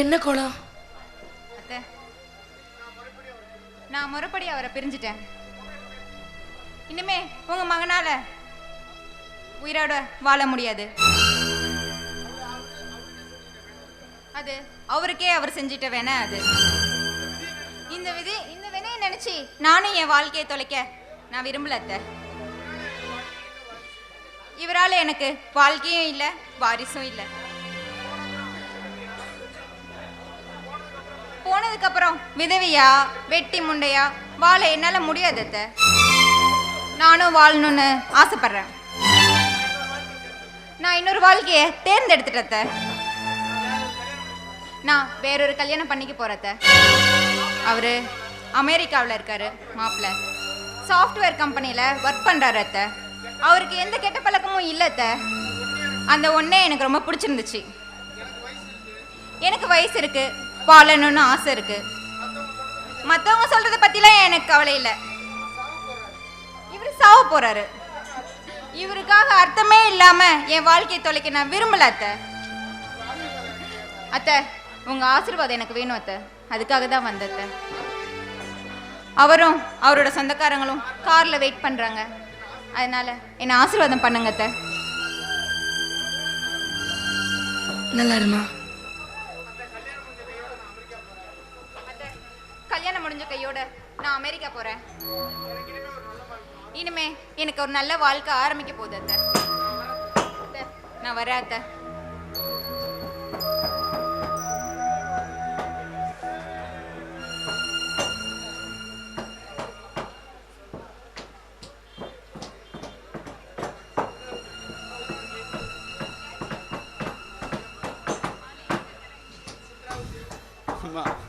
என்ன? கோலம் அத்தை நான் முறைப்படி அவரை பிரிஞ்சிட்டேன். இனிமே உங்க மகனால உயிரோட வாழ முடியாது. அது அவருக்கே அவர் செஞ்சிட்ட வேணா அது. இந்த விதி இந்த வினையை நினைச்சு நானும் என் வாழ்க்கையை தொலைக்க நான் விரும்பல அத்தை. இவரால எனக்கு வாழ்க்கையும் இல்லை வாரிசும் இல்லை. அதுக்கப்புறம் விதவியா வெட்டி முண்டையா? வாழ என்னால முடியாது அத்தை. நானும் வாழணும்னு ஆசைப்படுறேன். நான் இன்னொரு வாழ்க்கைய தேர்ந்தெடுத்துட்டேன் நான் வேறொரு கல்யாணம் பண்ணிக்க போகிறத்த அவர் அவரு அமெரிக்காவில் இருக்காரு மாப்பிள்ள. சாஃப்ட்வேர் கம்பெனியில் ஒர்க் பண்ணுறாரு அத்தை. அவருக்கு எந்த கெட்ட பழக்கமும் இல்லைத்த அந்த ஒன்றே எனக்கு ரொம்ப பிடிச்சிருந்துச்சு. எனக்கு வயசு இருக்குது வாழணும்னு ஆசை இருக்கு. மத்தவங்க சொல்றத பத்திலாம் எனக்கு கவலை இல்லை. இவர் சாவ போறாரு. இவருக்காக அர்த்தமே இல்லாம என் வாழ்க்கையை தொலைக்க நான் விரும்பல அத்த. அத்தை உங்க ஆசீர்வாதம் எனக்கு வேணும் அத்தை. அதுக்காக தான் வந்த அவரும் அவரோட சொந்தக்காரங்களும் கார்ல வெயிட் பண்றாங்க. அதனால என்ன ஆசீர்வாதம் பண்ணுங்க அத்தை. நல்லா இருமா? நான் அமெரிக்கா போறேன். இனிமே எனக்கு ஒரு நல்ல வாழ்க்கை ஆரம்பிக்க போகுது அத்தை. அத்தை, நான் வரேன் அத்தை. on.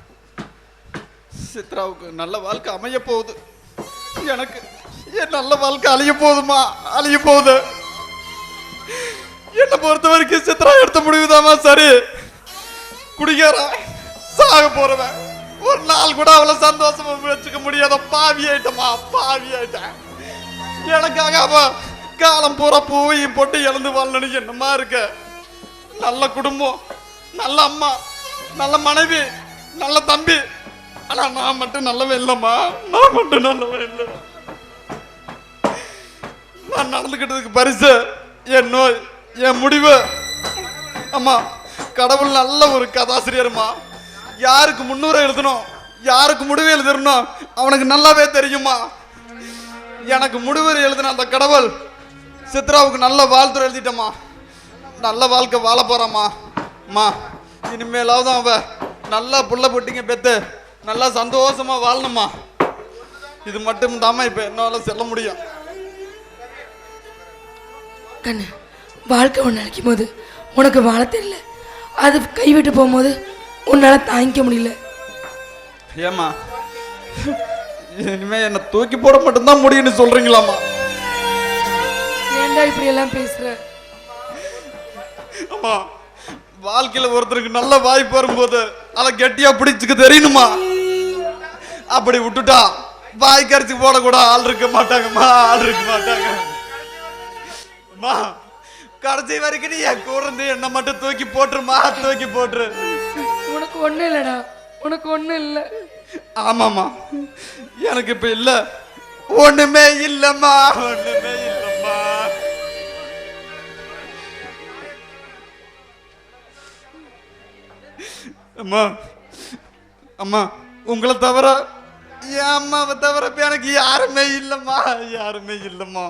சித்ராவுக்கு நல்ல வாழ்க்கை அமைய போகுது எனக்கு என் நல்ல வாழ்க்கை அழிய போகுதுமா அழிய போகுது என்னை பொறுத்த வரைக்கும் சித்ரா எடுத்த முடிவுதாமா சரி. குடிகார சாக போறவன். ஒரு நாள் கூட அவளை சந்தோஷமா வச்சுக்க முடியாத பாவி ஆயிட்டமா பாவி ஆயிட்டேன். எனக்காக அவ காலம் பூரா பூவையும் போட்டு இழந்து வாழணும் என்னமா இருக்க? நல்ல குடும்பம் நல்ல அம்மா நல்ல மனைவி நல்ல தம்பி ஆனா நான் மட்டும் நல்லவன் இல்லம்மா. நான் மட்டும் நல்லவன் இல்லை. நான் நடந்துக்கிட்டதுக்கு பரிசு என் நோய் என் முடிவு. அம்மா கடவுள் நல்ல ஒரு கதாசிரியர்மா. யாருக்கு முன்னூரை எழுதணும் யாருக்கு முடிவு எழுதணும் அவனுக்கு நல்லாவே தெரியுமா எனக்கு முடிவு எழுதின அந்த கடவுள் சித்ராவுக்கு நல்ல வாழ்த்துறை எழுதிட்டம்மா. நல்ல வாழ்க்கை வாழ போறாம்மா. அம்மா இனிமேலாவது அவ நல்லா புள்ள பொட்டிங்க பெத்து நல்லா சந்தோஷமா வாழணும்மா. இது மட்டும் தாம்மா இப்போ என்னால செல்ல முடியும். கண்ணு வாழ்க்கை ஒன்று நினைக்கும் போது உனக்கு வாழ தெரியல. அது கைவிட்டு போகும்போது உன்னால் தாங்கிக்க முடியல. ஏம்மா இனிமே என்னை தூக்கி போட மட்டும்தான் முடியும்னு சொல்றீங்களாம்மா. ஏன்டா இப்படி எல்லாம் பேசுற? அம்மா வாழ்க்கையில ஒருத்தருக்கு நல்ல வாய்ப்பு வரும்போது அதை கெட்டியா பிடிச்சுக்க தெரியணுமா அப்படி விட்டுட்டா வாய் கரைச்சு போட கூட ஆள் இருக்க மாட்டாங்கம்மா ஆள் இருக்க மாட்டாங்க. அம்மா கடைசி வரைக்கும் நீ என் கூட இருந்து என்னை மட்டும் தூக்கி போட்டுருமா தூக்கி போட்டுரு. உனக்கு ஒன்றும் இல்லைடா உனக்கு ஒன்றும் இல்லை. ஆமாம்மா எனக்கு இப்ப இல்ல. ஒண்ணுமே இல்லம்மா. ஒண்ணுமே இல்லம்மா. அம்மா அம்மா உங்களை தவிர என் அம்மாவை தவிர எனக்கு யாருமே இல்லைம்மா யாருமே இல்லைம்மா.